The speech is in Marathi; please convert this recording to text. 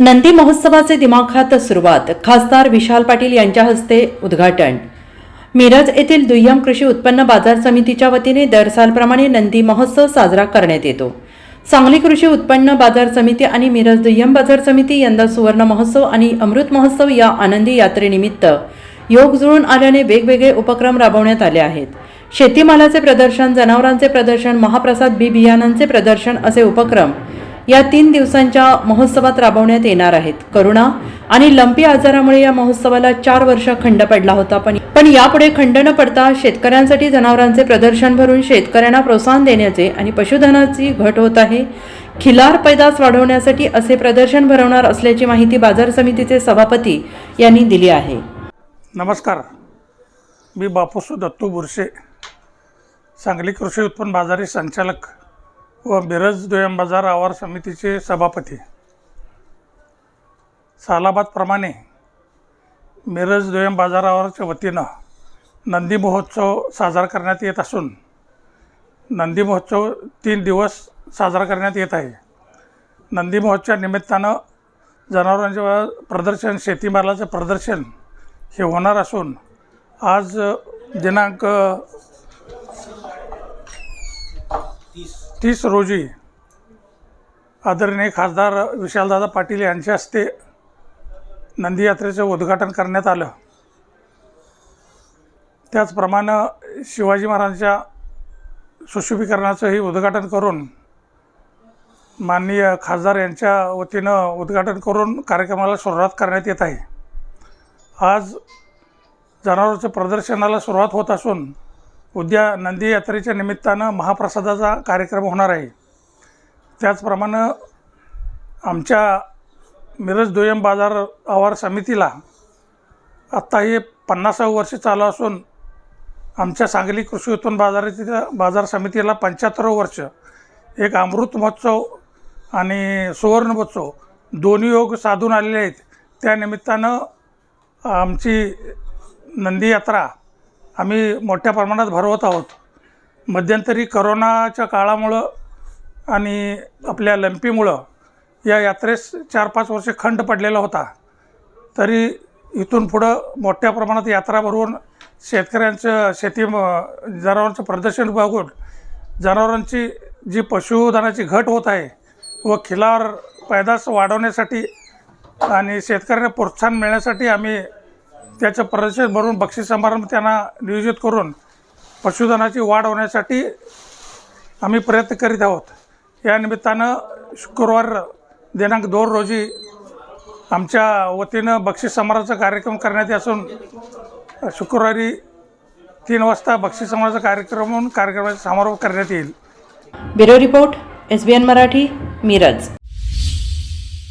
नंदी महोत्सवाचे दिमाखात सुरुवात खासदार विशाल पाटील यांच्या हस्ते उद्घाटन. मिरज येथील दुय्यम कृषी उत्पन्न बाजार समितीच्या वतीने दर सालप्रमाणे नंदी महोत्सव साजरा करण्यात येतो. सांगली कृषी उत्पन्न बाजार समिती आणि मिरज दुय्यम बाजार समिती यंदा सुवर्ण महोत्सव आणि अमृत महोत्सव या आनंदी यात्रेनिमित्त योग जुळून आल्याने वेगवेगळे उपक्रम राबवण्यात आले आहेत. शेतीमालाचे प्रदर्शन जनावरांचे प्रदर्शन महाप्रसाद बी बियाणांचे प्रदर्शन असे उपक्रम या तीन दिवसांच्या महोत्सवात राबवण्यात येणार आहेत. करुणा आणि लंपी आजारामुळे या महोत्सवाला चार वर्ष खंड पडला होता. पण पण यापुढे खंड न पडता शेतकऱ्यांसाठी जनावरांचे प्रदर्शन भरून शेतकऱ्यांना प्रोत्साहन देण्याचे आणि पशुधनाची घट होत आहे. खिलार पैदास वाढवण्यासाठी असे प्रदर्शन भरवणार असल्याची माहिती बाजार समितीचे सभापती यांनी दिली आहे. नमस्कार. मी बापूसू दत्तू बुरशे सांगली कृषी उत्पन्न बाजारी संचालक. व मिरज दुय्यम बाजार आवार समितीचे सभापती. सालाबादप्रमाणे मिरज दुय्यम बाजार आवारच्या वतीनं नंदी महोत्सव साजरा करण्यात येत असून नंदी महोत्सव तीन दिवस साजरा करण्यात येत आहे. नंदी महोत्सवा निमित्तानं जनावरांचे प्रदर्शन शेतीमालाचं प्रदर्शन हे होणार असून आज दिनांक तीस. रोजी आदरणीय खासदार विशालदादा पाटील यांच्या हस्ते नंदीयात्रेचं उद्घाटन करण्यात आलं. त्याचप्रमाणे शिवाजी महाराजांच्या सुशोभीकरणाचंही उद्घाटन करून माननीय खासदार यांच्या वतीनं उद्घाटन करून कार्यक्रमाला सुरुवात करण्यात येत आहे. आज जनावरांच्या प्रदर्शनाला सुरुवात होत असून उद्या नंदी यात्रेच्या निमित्तानं महाप्रसादाचा कार्यक्रम होणार आहे. त्याचप्रमाणे आमच्या मिरज दुय्यम बाजार आवार समितीला आत्ता हे पन्नासावं वर्ष चालू असून आमच्या सांगली कृषी उत्पन्न बाजाराच्या बाजार समितीला पंच्याहत्तरावं वर्ष एक अमृत महोत्सव आणि सुवर्ण महोत्सव दोन्ही योग साधून आलेले आहेत. त्यानिमित्तानं आमची नंदी यात्रा आम्ही मोठ्या प्रमाणात भरवत आहोत. मध्यंतरी करोनाच्या काळामुळं आणि आपल्या लंपीमुळं या यात्रेस चार पाच वर्ष खंड पडलेला होता. तरी इथून पुढं मोठ्या प्रमाणात यात्रा भरवून शेतकऱ्यांचं शेती जनावरांचं प्रदर्शन बघून जनावरांची जी पशुधनाची घट होत आहे व खिलार पैदास वाढवण्यासाठी आणि शेतकऱ्यांना प्रोत्साहन मिळण्यासाठी आम्ही त्याचं प्रदर्शन भरून बक्षीस समारंभ त्यांना नियोजित करून पशुधनाची वाढ होण्यासाठी आम्ही प्रयत्न करीत आहोत. या निमित्तानं शुक्रवार दिनांक दोन रोजी आमच्या वतीनं बक्षीस समारोहाचा कार्यक्रम करण्यात येत असून शुक्रवारी तीन वाजता बक्षीस समारोहाचा कार्यक्रम म्हणून कार्यक्रमाचा समारोप करण्यात येईल. Bureau report S B N Marathi Miraj.